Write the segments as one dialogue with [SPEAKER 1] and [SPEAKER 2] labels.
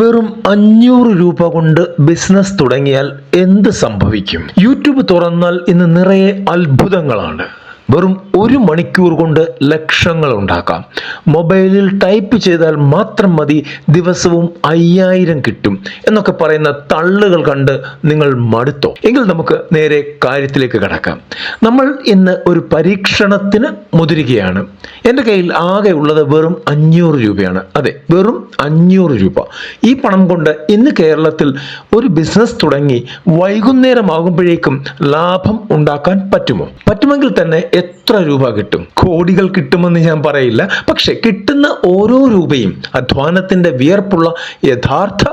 [SPEAKER 1] വെറും അഞ്ഞൂറ് രൂപ കൊണ്ട് ബിസിനസ് തുടങ്ങിയാൽ എന്ത് സംഭവിക്കും? യൂട്യൂബ് തുറന്നാൽ ഇന്ന് നിറയെ അത്ഭുതങ്ങളാണ്. വെറും ഒരു മണിക്കൂർ കൊണ്ട് ലക്ഷങ്ങൾ ഉണ്ടാക്കാം മൊബൈലിൽ ടൈപ്പ് ചെയ്താൽ മാത്രം മതി ദിവസവും അയ്യായിരം കിട്ടും എന്നൊക്കെ പറയുന്ന തള്ളുകൾ കണ്ട് നിങ്ങൾ മടുത്തോ? എങ്കിൽ നമുക്ക് നേരെ കാര്യത്തിലേക്ക് കടക്കാം. നമ്മൾ ഇന്ന് ഒരു പരീക്ഷണത്തിന് മുതിരുകയാണ്. എന്റെ കയ്യിൽ ആകെ ഉള്ളത് വെറും അഞ്ഞൂറ് രൂപയാണ്. അതെ വെറും അഞ്ഞൂറ് രൂപ. ഈ പണം കൊണ്ട് ഇന്ന് കേരളത്തിൽ ഒരു ബിസിനസ് തുടങ്ങി വൈകുന്നേരമാകുമ്പോഴേക്കും ലാഭം ഉണ്ടാക്കാൻ പറ്റുമോ? പറ്റുമെങ്കിൽ തന്നെ എത്ര രൂപ കിട്ടും? കോടികൾ കിട്ടുമെന്ന് ഞാൻ പറയില്ല. പക്ഷെ കിട്ടുന്ന ഓരോ രൂപയും അധ്വാനത്തിന്റെ വിയർപ്പുള്ള യഥാർത്ഥ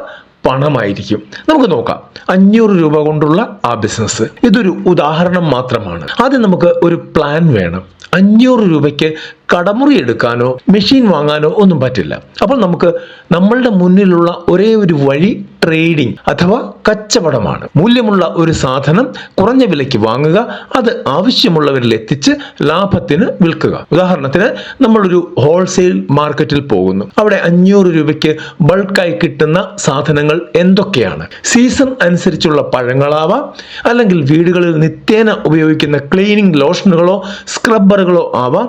[SPEAKER 1] പണമായിരിക്കും. നമുക്ക് നോക്കാം. അഞ്ഞൂറ് രൂപ കൊണ്ടുള്ള ആ ബിസിനസ് ഇതൊരു ഉദാഹരണം മാത്രമാണ്. ആദ്യം നമുക്ക് ഒരു പ്ലാൻ വേണം. അഞ്ഞൂറ് രൂപയ്ക്ക് കടമുറി എടുക്കാനോ മെഷീൻ വാങ്ങാനോ ഒന്നും പറ്റില്ല. അപ്പോൾ നമുക്ക് നമ്മളുടെ മുന്നിലുള്ള ഒരേ ഒരു വഴി ട്രേഡിംഗ് അഥവാ കച്ചവടമാണ്. മൂല്യമുള്ള ഒരു സാധനം കുറഞ്ഞ വിലയ്ക്ക് വാങ്ങുക അത് ആവശ്യമുള്ളവരിൽ എത്തിച്ച് ലാഭത്തിന് വിൽക്കുക. ഉദാഹരണത്തിന് നമ്മളൊരു ഹോൾസെയിൽ മാർക്കറ്റിൽ പോകുന്നു. അവിടെ അഞ്ഞൂറ് രൂപയ്ക്ക് ബൾക്കായി കിട്ടുന്ന സാധനങ്ങൾ എന്തൊക്കെയാണ്? സീസൺ അനുസരിച്ചുള്ള പഴങ്ങളാവാം അല്ലെങ്കിൽ വീടുകളിൽ നിത്യേന ഉപയോഗിക്കുന്ന ക്ലീനിങ് ലോഷനുകളോ സ്ക്രബ്ബറുകളോ ആവാം.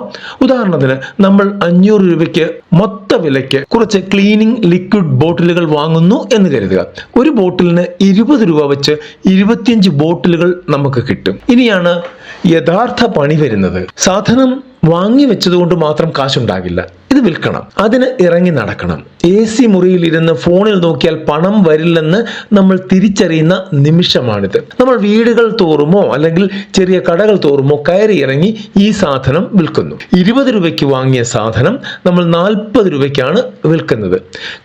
[SPEAKER 1] ഉദാഹരണത്തിന് നമ്മൾ അഞ്ഞൂറ് രൂപയ്ക്ക് മൊത്ത വിലയ്ക്ക് കുറച്ച് ക്ലീനിങ് ലിക്വിഡ് ബോട്ടിലുകൾ വാങ്ങുന്നു എന്ന് കരുതുക. ഒരു ബോട്ടിലിന് ഇരുപത് രൂപ വെച്ച് ഇരുപത്തിയഞ്ച് ബോട്ടിലുകൾ നമുക്ക് കിട്ടും. ഇനിയാണ് യഥാർത്ഥ പണി വരുന്നത്. സാധനം വാങ്ങി വെച്ചതുകൊണ്ട് മാത്രം കാശുണ്ടാകില്ല. ഇത് വിൽക്കണം. അതിന് ഇറങ്ങി നടക്കണം. എ സി മുറിയിൽ ഇരുന്ന് ഫോണിൽ നോക്കിയാൽ പണം വരില്ലെന്ന് നമ്മൾ തിരിച്ചറിയുന്ന നിമിഷമാണിത്. നമ്മൾ വീടുകൾ തോറുമോ അല്ലെങ്കിൽ ചെറിയ കടകൾ തോറുമോ കയറി ഇറങ്ങി ഈ സാധനം വിൽക്കുന്നു. ഇരുപത് രൂപയ്ക്ക് വാങ്ങിയ സാധനം നമ്മൾ നാൽപ്പത് രൂപയ്ക്കാണ് വിൽക്കുന്നത്.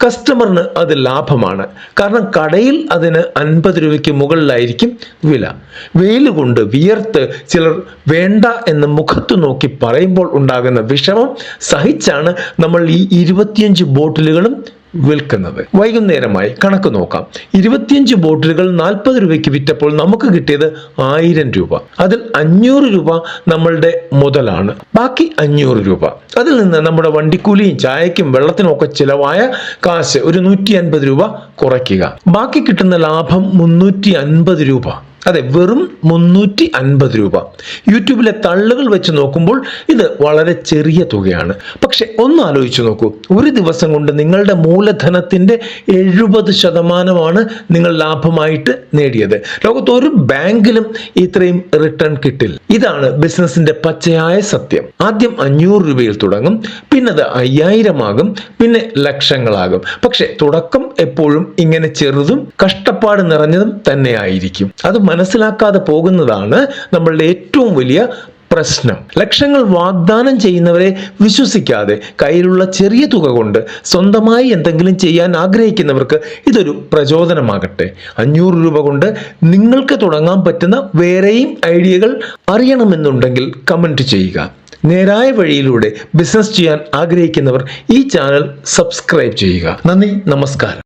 [SPEAKER 1] കസ്റ്റമറിന് അത് ലാഭമാണ്. കാരണം കടയിൽ അതിന് അൻപത് രൂപയ്ക്ക് മുകളിലായിരിക്കും വില. വെയിൽ കൊണ്ട് വിയർത്ത് ചിലർ വേണ്ട എന്ന് മുഖത്ത് നോക്കി പറയുമ്പോൾ ഉണ്ടാകുന്ന വിഷമം സഹിച്ചാണ് നമ്മൾ ഈ ഇരുപത്തിയഞ്ച് ബോട്ടിലുകളും വിൽക്കുന്നത്. വൈകുന്നേരമായി കണക്ക് നോക്കാം. ഇരുപത്തിയഞ്ച് ബോട്ടിലുകൾ നാൽപ്പത് രൂപയ്ക്ക് വിറ്റപ്പോൾ നമുക്ക് കിട്ടിയത് ആയിരം രൂപ. അതിൽ അഞ്ഞൂറ് രൂപ നമ്മളുടെ മുതലാണ്. ബാക്കി അഞ്ഞൂറ് രൂപ. അതിൽ നിന്ന് നമ്മുടെ വണ്ടിക്കൂലിയും ചായക്കും വെള്ളത്തിനും ഒക്കെ ചിലവായ കാശ് ഒരു നൂറ്റി അൻപത് രൂപ കുറയ്ക്കുക. ബാക്കി കിട്ടുന്ന ലാഭം മുന്നൂറ്റി അൻപത് രൂപ. അതെ വെറും മുന്നൂറ്റി അൻപത് രൂപ. യൂട്യൂബിലെ തള്ളുകൾ വെച്ച് നോക്കുമ്പോൾ ഇത് വളരെ ചെറിയ തുകയാണ്. പക്ഷെ ഒന്ന് ആലോചിച്ച് നോക്കൂ. ഒരു ദിവസം കൊണ്ട് നിങ്ങളുടെ മൂലധനത്തിന്റെ എഴുപത് ശതമാനമാണ് നിങ്ങൾ ലാഭമായിട്ട് നേടിയത്. ലോകത്ത് ഒരു ബാങ്കിലും ഇത്രയും റിട്ടേൺ കിട്ടില്ല. ഇതാണ് ബിസിനസിന്റെ പച്ചയായ സത്യം. ആദ്യം അഞ്ഞൂറ് രൂപയിൽ തുടങ്ങും പിന്നെ അത് അയ്യായിരം ആകും പിന്നെ ലക്ഷങ്ങളാകും. പക്ഷെ തുടക്കം എപ്പോഴും ഇങ്ങനെ ചെറുതും കഷ്ടപ്പാട് നിറഞ്ഞതും തന്നെയായിരിക്കും. അത് മനസ്സിലാക്കാതെ പോകുന്നതാണ് നമ്മളുടെ ഏറ്റവും വലിയ പ്രശ്നം. ലക്ഷങ്ങൾ വാഗ്ദാനം ചെയ്യുന്നവരെ വിശ്വസിക്കാതെ കയ്യിലുള്ള ചെറിയ തുക കൊണ്ട് സ്വന്തമായി എന്തെങ്കിലും ചെയ്യാൻ ആഗ്രഹിക്കുന്നവർക്ക് ഇതൊരു പ്രചോദനമാകട്ടെ. അഞ്ഞൂറ് രൂപ കൊണ്ട് നിങ്ങൾക്ക് തുടങ്ങാൻ പറ്റുന്ന വേറെയും ഐഡിയകൾ അറിയണമെന്നുണ്ടെങ്കിൽ കമന്റ് ചെയ്യുക. നേരായ വഴിയിലൂടെ ബിസിനസ് ചെയ്യാൻ ആഗ്രഹിക്കുന്നവർ ഈ ചാനൽ സബ്സ്ക്രൈബ് ചെയ്യുക. നന്ദി നമസ്കാരം.